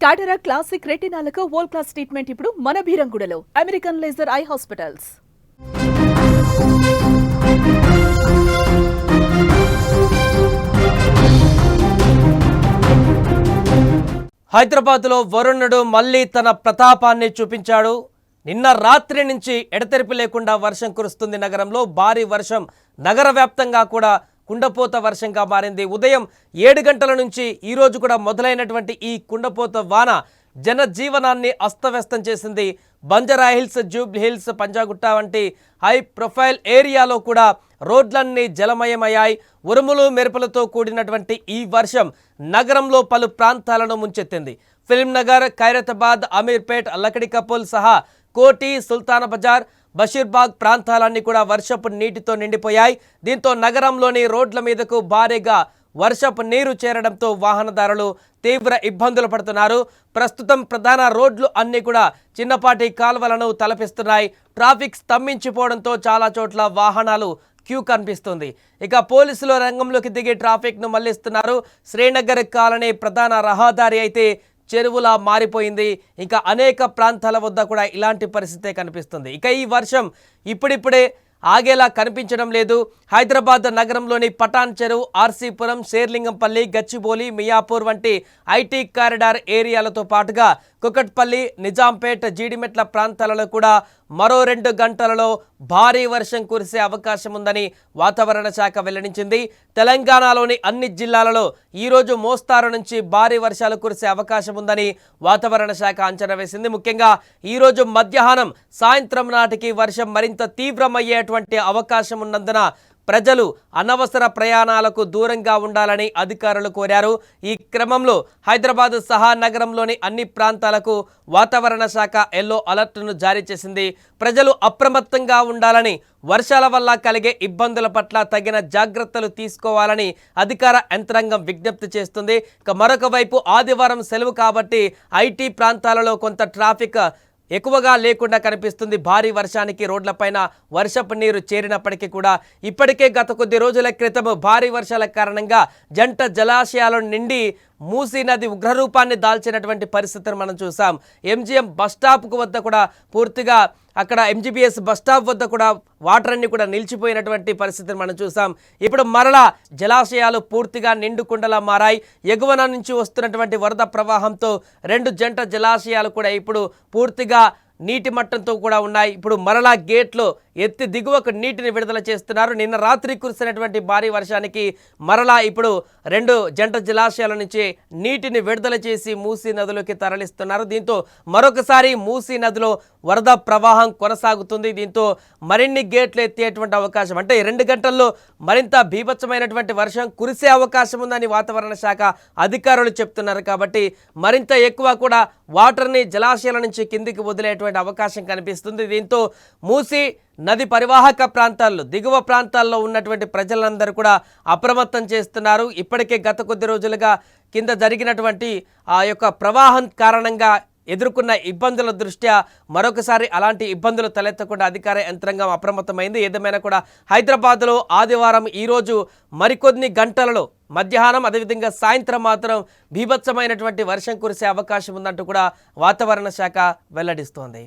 టాటరా classic రెటినాలకు world class treatment ఇప్పుడు మన బీరంగుడలో అమెరికన్ లేజర్ ఐ హాస్పిటల్స్ హైదరాబాద్లో వరుణుడు మళ్ళీ తన ప్రతాపాన్ని చూపించాడు. నిన్న రాత్రి నుంచి ఎడతెరిపి లేకుండా వర్షం కురుస్తుంది నగరంలో. భారీ వర్షం నగర వ్యాప్తంగా కూడా కుండపోత వర్షంగా మారింది. ఉదయం ఏడు గంటల నుంచి ఈరోజు కూడా మొదలైనటువంటి ఈ కుండపోత వాన జనజీవనాన్ని అస్తవ్యస్తం చేసింది. Banjara Hills Jubilee Hills Panjagutta వంటి హై ప్రొఫైల్ ఏరియాలో కూడా రోడ్లన్నీ జలమయమయ్యాయి. ఉరుములు మెరుపులతో కూడినటువంటి ఈ వర్షం నగరంలో పలు ప్రాంతాలను ముంచెత్తింది. ఫిల్మ్ నగర్ ఖైరతాబాద్ అమీర్పేట్ లకడి సహా కోటి సుల్తాన్ బజార్ బషీర్బాగ్ ప్రాంతాలన్నీ కూడా వర్షపు నీటితో నిండిపోయాయి. దీంతో నగరంలోని రోడ్ల మీదకు భారీగా వర్షపు నీరు చేరడంతో వాహనదారులు తీవ్ర ఇబ్బందులు పడుతున్నారు. ప్రస్తుతం ప్రధాన రోడ్లు అన్నీ కూడా చిన్నపాటి కాల్వలను తలపిస్తున్నాయి. ట్రాఫిక్ స్తంభించిపోవడంతో చాలా చోట్ల వాహనాలు క్యూ కనిపిస్తుంది. ఇక పోలీసులు రంగంలోకి దిగి ట్రాఫిక్ను మళ్ళిస్తున్నారు. శ్రీనగర్ కాలనీ ప్రధాన రహదారి అయితే చెరువులా మారిపోయింది. ఇంకా అనేక ప్రాంతాల వద్ద కూడా ఇలాంటి పరిస్థితే కనిపిస్తుంది. ఇక ఈ వర్షం ఇప్పుడిప్పుడే ఆగేలా కనిపించడం లేదు. హైదరాబాద్ నగరంలోని పటాన్ చెరువు ఆర్సీపురం షేర్లింగంపల్లి గచ్చిబోలి మియాపూర్ వంటి ఐటీ కారిడార్ ఏరియాలతో పాటుగా కుకట్పల్లి నిజాంపేట్ జీడిమెట్ల ప్రాంతాలలో కూడా మరో రెండు గంటలలో భారీ వర్షం కురిసే అవకాశం ఉందని వాతావరణ శాఖ వెల్లడించింది. తెలంగాణలోని అన్ని జిల్లాలలో ఈరోజు మోస్తారు నుంచి భారీ వర్షాలు కురిసే అవకాశం ఉందని వాతావరణ శాఖ అంచనా వేసింది. ముఖ్యంగా ఈరోజు మధ్యాహ్నం సాయంత్రం నాటికి వర్షం మరింత తీవ్రమయ్యేటువంటి అవకాశం ఉన్నందున ప్రజలు అనవసర ప్రయాణాలకు దూరంగా ఉండాలని అధికారులు కోరారు. ఈ క్రమంలో హైదరాబాద్ సహా నగరంలోని అన్ని ప్రాంతాలకు వాతావరణ శాఖ ఎల్లో అలర్ట్ను జారీ చేసింది. ప్రజలు అప్రమత్తంగా ఉండాలని వర్షాల వల్ల కలిగే ఇబ్బందుల పట్ల తగిన జాగ్రత్తలు తీసుకోవాలని అధికార యంత్రాంగం విజ్ఞప్తి చేస్తుంది. ఇక మరొక వైపు ఆదివారం సెలవు కాబట్టి ఐటీ ప్రాంతాలలో కొంత ట్రాఫిక్ ఎక్కువగా లేకుండా కనిపిస్తుంది. భారీ వర్షానికి రోడ్లపైన వర్షపు నీరు చేరినప్పటికీ కూడా ఇప్పటికే గత కొద్ది రోజుల క్రితం భారీ వర్షాల కారణంగా జంట జలాశయాల నిండి మూసీ నది ఉగ్రరూపాన్ని దాల్చినటువంటి పరిస్థితిని మనం చూసాం. ఎంజిఎం బస్ వద్ద కూడా పూర్తిగా అక్కడ ఎంజీబీఎస్ బస్ స్టాప్ వద్ద కూడా వాటర్ అన్ని కూడా నిలిచిపోయినటువంటి పరిస్థితిని మనం చూసాం. ఇప్పుడు మరలా జలాశయాలు పూర్తిగా నిండుకుండలా మారాయి. ఎగువన నుంచి వస్తున్నటువంటి వరద ప్రవాహంతో రెండు జంట జలాశయాలు కూడా ఇప్పుడు పూర్తిగా నీటి మట్టంతో కూడా ఉన్నాయి. ఇప్పుడు మరలా గేట్లో ఎత్తి దిగువకు నీటిని విడుదల చేస్తున్నారు. నిన్న రాత్రి కురిసినటువంటి భారీ వర్షానికి మరలా ఇప్పుడు రెండు జంట జలాశయాల నుంచి నీటిని విడుదల చేసి మూసీ నదిలోకి తరలిస్తున్నారు. దీంతో మరొకసారి మూసీ నదిలో వరద ప్రవాహం కొనసాగుతుంది. దీంతో మరిన్ని గేట్లు ఎత్తేటువంటి అవకాశం అంటే రెండు గంటల్లో మరింత బీభత్సమైనటువంటి వర్షం కురిసే అవకాశం ఉందని వాతావరణ శాఖ అధికారులు చెప్తున్నారు. కాబట్టి మరింత ఎక్కువ కూడా వాటర్ని జలాశయాల నుంచి కిందికి వదిలేటువంటి అవకాశం కనిపిస్తుంది. దీంతో మూసి నది పరివాహక ప్రాంతాల్లో దిగువ ప్రాంతాల్లో ఉన్నటువంటి ప్రజలందరూ కూడా అప్రమత్తం చేస్తున్నారు. ఇప్పటికే గత కొద్ది రోజులుగా కింద జరిగినటువంటి ఆ యొక్క ప్రవాహం కారణంగా ఎదుర్కొన్న ఇబ్బందుల దృష్ట్యా మరొకసారి అలాంటి ఇబ్బందులు తలెత్తకుండా అధికార యంత్రాంగం అప్రమత్తమైంది. ఏదేమైనా కూడా హైదరాబాద్లో ఆదివారం ఈరోజు మరికొన్ని గంటలలో మధ్యాహ్నం అదేవిధంగా సాయంత్రం మాత్రం భీభత్సమైనటువంటి వర్షం కురిసే అవకాశం ఉందంటూ కూడా వాతావరణ శాఖ వెల్లడిస్తోంది.